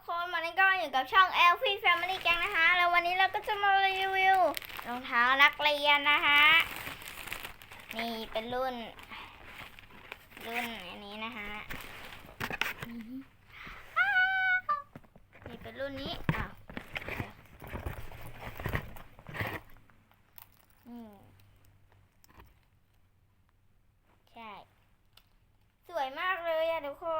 กคนมาในก็อยู่กับช่อง e l f i Family Gang นะคะ แล้ววันนี้เราก็จะมารีวิวรองเท้านักเรียนนะคะ นี่เป็นรุ่น รุ่นอันนี้นะคะนี่เป็นรุ่นนี้อ้าวใช่ สวยมากเลยอะทุกคน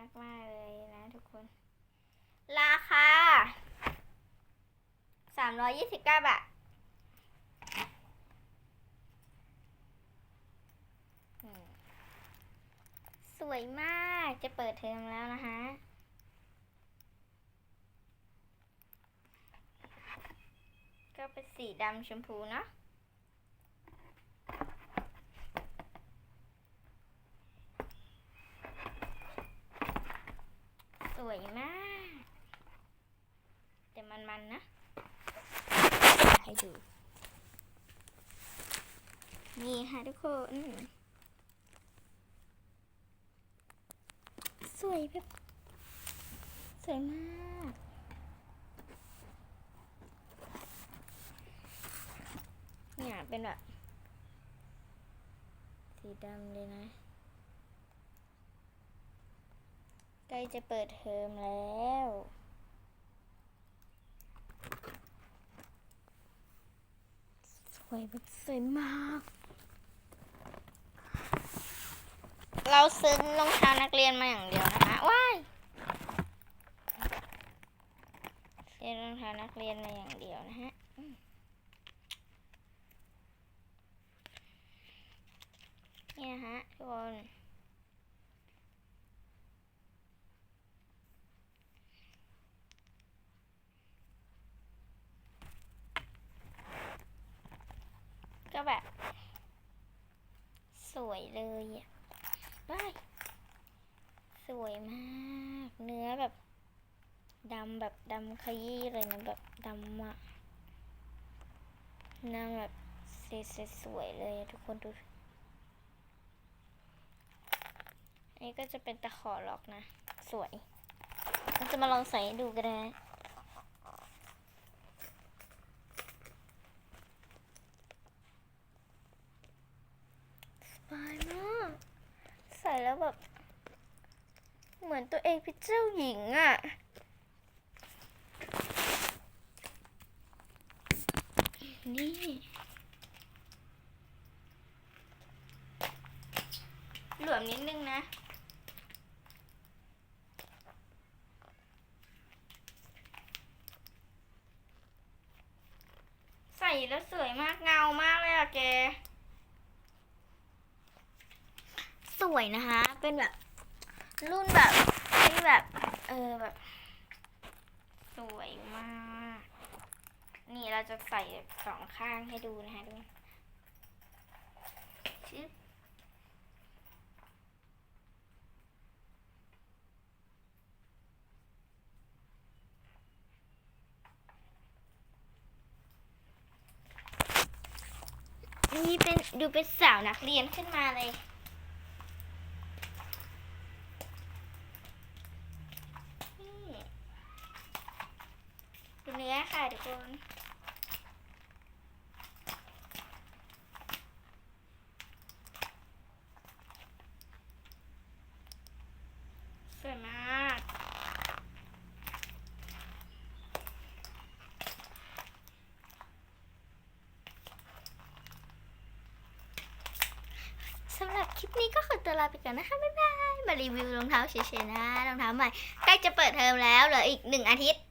รักมากเลยนะทุกคน ราคาสามร้อยยี่สิบเก้าบาทสวยมากจะเปิดเทอมแล้วนะคะก็เป็นสีดำชมพูเนาะ สวยมาก แต่มันๆนนะ ให้ดู นี่ ค่ะทุกคน สวยแบบ สวยมากเนี่ยเป็นแบบ สีดำเลยนะ ใกล้จะเปิดเทอมแล้วสวยแบบสวยมาก เราซื้อรองเท้านักเรียนมาอย่างเดียวนะคะว้ายซื้อรองเท้านักเรียนมาอย่างเดียวนะฮะนี่นะฮะทุกคนก็แบบ สวยเลยอะ วยมาก เนื้อแบบดำแบบดำขยี้เลยนะแบบดำอะเนื้อแบบสวยเลยทุกคนดูอันนี้ก็จะเป็นตะขอล็อกนะ สวยเราจะมาลองใส่ดูกันนะสบายมาก ใส่แล้วแบบ เหมือนตัวเองเป็นเจ้าหญิงอะ่ะ นี่หลวมนิดนึงนะ ใส่แล้วสวยมากเงามากเลยอะแก สวยนะคะ เป็นแบบ รุ่นแบบที่แบบ เออแบบ สวยมาก นี่เราจะใส่แบบสองข้างให้ดูนะคะดูชึบนี่เป็นดูเป็นสาวนักเรียนขึ้นมาเลย นี่ดู เนื้อค่ะทุกคนสวยมากสำหรับคลิปนี้ก็ขอตัวลาไปก่อนนะคะ บ๊ายบาย มารีวิวรองเท้าเฉยๆนะ รองเท้าใหม่ ใกล้จะเปิดเทอมแล้ว เหลืออีกหนึ่งอาทิตย์